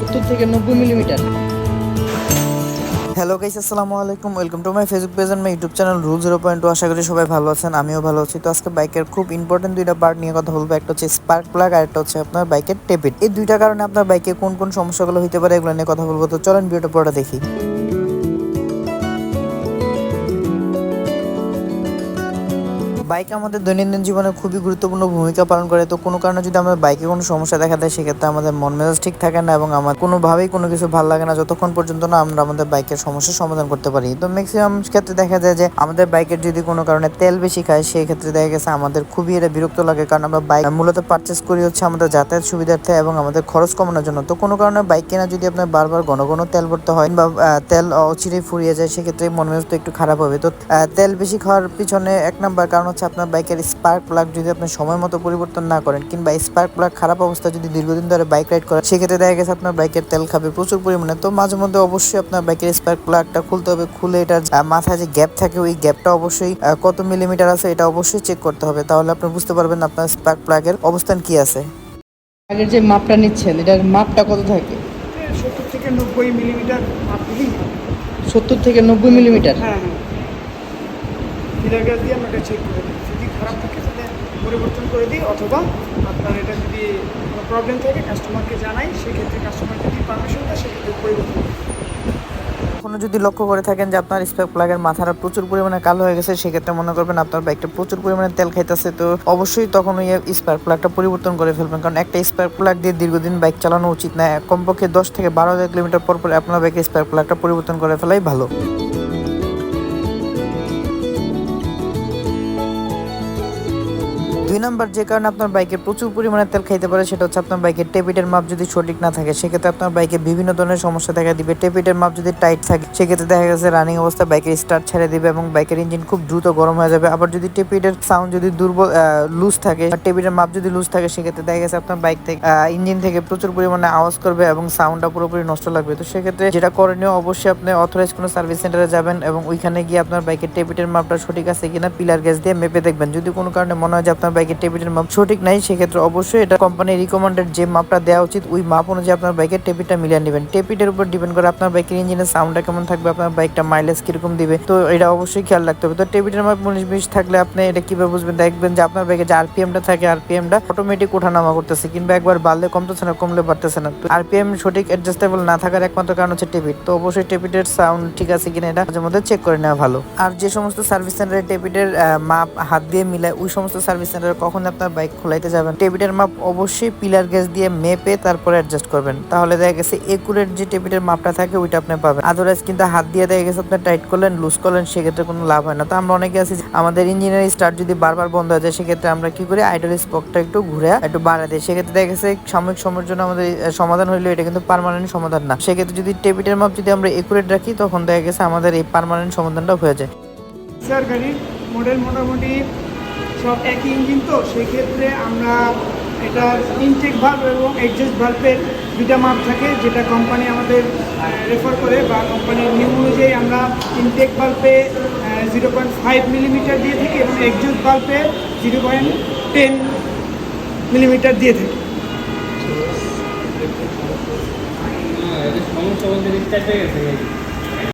সত্তর থেকে নব্বই মিলিমিটার হ্যালো গাইস আসসালামু আলাইকুম। Welcome to my Facebook page and my YouTube channel rule zero point two আশা করি সবাই ভালো আছেন, আমিও ভালো আছি। তো আজকে বাইকের খুব ইম্পর্টেন্ট দুইটা পার্ট নিয়ে কথা বলব। একটা হচ্ছে স্পার্ক প্লাগ আর একটা হচ্ছে আপনার বাইকের টেপিট এই দুইটা কারণে আপনার বাইকে কোন কোন সমস্যাগুলো হতে পারে এগুলো নিয়ে কথা বলব। তো চলেন ভিডিওটা পুরোটা দেখি। বাইক আমাদের দৈনন্দিন জীবনে খুবই গুরুত্বপূর্ণ ভূমিকা পালন করে। তো কোনো কারণে যদি আমাদের বাইকে কোনো সমস্যা দেখা দেয়, সেক্ষেত্রে আমাদের মন মেজাজ ঠিক থাকে না এবং আমার কোনোভাবেই কোনো কিছু ভালো লাগে না। যতক্ষণ পর্যন্ত না আমরা আমাদের বাইকের সমস্যার সমাধান করতে পারি। তো ম্যাক্সিমাম ক্ষেত্রে দেখা যায় যে, আমাদের বাইকের যদি কোনো কারণে তেল বেশি খায় সেই ক্ষেত্রে দেখা গেছে আমাদের খুবই এটা বিরক্ত লাগে। কারণ আমরা বাইক মূলত পারচেস করি হচ্ছে আমাদের যাতায়াত সুবিধার্থে এবং আমাদের খরচ কমানোর জন্য। তো কোনো কারণে বাইক কেনা যদি আপনার বারবার ঘন ঘন তেল ভরতে হয় বা তেল অচিরেই ফুরিয়ে যায়, সেক্ষেত্রে মন মেজাজ তো একটু খারাপ হবে। তো তেল বেশি খাওয়ার পিছনে এক নাম্বার কারণ হচ্ছে আপনার বাইকের স্পার্ক প্লাগ যদি আপনি সময় মতো পরিবর্তন না করেন কিংবা স্পার্ক প্লাগ খারাপ অবস্থা যদি দীর্ঘদিন ধরে বাইক রাইড করেন সেক্ষেত্রে দেখা গেছে আপনার বাইকের তেল খাবে প্রচুর পরিমাণে। তো মাঝে মধ্যে অবশ্যই আপনার বাইকের স্পার্ক প্লাগটা খুলতে হবে খুলে এটা মাথায় যে গ্যাপ থাকে ওই গ্যাপটা অবশ্যই কত মিলিমিটার আছে এটা অবশ্যই চেক করতে হবে। তাহলে আপনি বুঝতে পারবেন আপনার স্পার্ক প্লাগের অবস্থান কি আছে। আগের যে মাপটা নিচ্ছেন এটার মাপটা কত থাকে? সত্তর থেকে নব্বই মিলিমিটার মাপ সত্তর থেকে নব্বই মিলিমিটার হ্যাঁ হ্যাঁ। ফিলার গ্যাস দিয়ে আমরা চেক করে খারাপ থাকে তাহলে পরিবর্তন করে দিই অথবা আপনার এটা যদি কোনো প্রবলেম থাকে কাস্টমারকে জানাই, সেক্ষেত্রে কাস্টমার যদি পারমিশন দেয়, সেক্ষেত্রে পরিবর্তন দিই। যদি লক্ষ্য করে থাকেন যে আপনার স্পার্ক প্লাগের মাথাটা প্রচুর পরিমাণে কালো হয়ে গেছে, সেক্ষেত্রে মনে করবেন আপনার বাইকটা প্রচুর পরিমাণে তেল খাইতেছে, তো অবশ্যই তখন ওই স্পার্ক প্লাগটা পরিবর্তন করে ফেলবেন। কারণ একটা স্পার্ক প্লাগ দিয়ে দীর্ঘদিন বাইক চালানো উচিত না। কমপক্ষে দশ থেকে বারো হাজার কিলোমিটার পর পর আপনার বাইকের স্পার্ক প্লাগটা পরিবর্তন করে ফেলাই ভালো। দুই নাম্বার যে কারণে আপনার বাইকে প্রচুর পরিমাণে তেল খাইতে পারে, সেটা হচ্ছে আপনার বাইকের টেপিটের মাপ যদি সঠিক না থাকে, সেক্ষেত্রে আপনার বাইকে বিভিন্ন ধরনের সমস্যা দেখা দিবে। টেপিটের মাপ যদি টাইট থাকে, সেক্ষেত্রে দেখা গেছে রানিং অবস্থা বাইকের স্টার্ট ছেড়ে দিবে এবং বাইকের ইঞ্জিন খুব দ্রুত গরম হয়ে যাবে। আবার যদি টেপিটের সাউন্ড যদি দুর্বল লুজ থাকে টেপিটের মাপ যদি লুজ থাকে, সেক্ষেত্রে দেখা গেছে আপনার বাইক থেকে ইঞ্জিন থেকে প্রচুর পরিমাণে আওয়াজ করবে এবং সাউন্ডটা পুরোপুরি নষ্ট লাগবে। তো সেক্ষেত্রে যেটা করণীয়, অবশ্যই আপনি অথরাইজ কোনো সার্ভিস সেন্টারে যাবেন এবং ওইখানে গিয়ে আপনার বাইকের টেপিটের মাপটা সঠিক আছে কিনা পিলার গ্যাস দিয়ে মেপে দেখবেন। যদি কোনো কারণে মনে হয় যে আপনার বাইকের টেপিটের মাপ সঠিক নাই, সেক্ষেত্রে অবশ্যই এটা কোম্পানির রিকমেন্ডেড যে মাপটা দেওয়া উচিত, ওই মাপ অনুযায়ী আপনার বাইকের টেপিটটা মিলিয়ে নেবেন। টেপিটের উপর ডিপেন্ড করে আপনার বাইকের ইঞ্জিনের সাউন্ডটা কেমন থাকবে, আপনার বাইকটা মাইলেজ কীরকম দিবে, তো এটা অবশ্যই খেয়াল রাখতে হবে। তো টেপিটের মাপ উনিশ বিশ থাকলে আপনি এটা কীভাবে বুঝবেন? দেখবেন যে আপনার বাইকে যে আরপিএমটা থাকে আরপিএমটা অটোমেটিক ওঠানামা করতেছে, কিংবা একবার বাড়লে কমতেছে না, কমলে বাড়তেছে না। তো আরপিএম সঠিক অ্যাডজাস্টেবল না থাকার একমাত্র কারণ হচ্ছে টেপিট তো অবশ্যই টেপিটের সাউন্ড ঠিক আছে কিনা এটা মাঝে মধ্যে চেক করে নেওয়া ভালো। আর যে সমস্ত সার্ভিস সেন্টারে টেপিটের মাপ হাত দিয়ে মিলায়, ওই সমস্ত সার্ভিস সেন্টারে কখন আপনার বাইক খোলাইতে যাবেন। টেবিটের মাপ অবশ্যই পিলার গ্যাস দিয়ে মেপে তারপরে অ্যাডজাস্ট করবেন। তাহলে দেখা গেছে একুরেট যে টেবিটের মাপটা থাকে, ওইটা আপনি পাবেন। আদারওয়াইজ কিন্তু হাত দিয়ে দেখা গেছে আপনি টাইট করলেন লুজ করলেন, সেক্ষেত্রে কোনো লাভ হয় না। তো আমরা অনেকে আছি আমাদের ইঞ্জিনের স্টার্ট যদি বারবার বন্ধ হয়ে যায়, সেক্ষেত্রে আমরা কি করি? আইডল স্পকটা একটু ঘুরে একটু বাড়া দিই। সেক্ষেত্রে দেখা গেছে সাময়িক সময়ের জন্য আমাদের সমাধান হইল, এটা কিন্তু পার্মানেন্ট সমাধান না। সেক্ষেত্রে যদি টেবিটের মাপ যদি আমরা একুরেট রাখি, তখন দেখা গেছে আমাদের এই পার্মানেন্ট সমাধানটা হয়ে যায়। স্যার গাড়ির মডেল মোটামুটি সব একই ইঞ্জিন তো সেক্ষেত্রে আমরা এটা ইনটেক ভাল্ব এবং এক্সজস্ট ভাল্বের দুটা মাপ থাকে, যেটা কোম্পানি আমাদের রেফার করে বা কোম্পানির নিয়ম অনুযায়ী আমরা ইনটেক ভাল্বে জিরো পয়েন্ট ফাইভ মিলিমিটার দিয়ে থাকি এবং এক্সজস্ট ভাল্বে জিরো পয়েন্ট টেন মিলিমিটার দিয়ে থাকি। গেছে।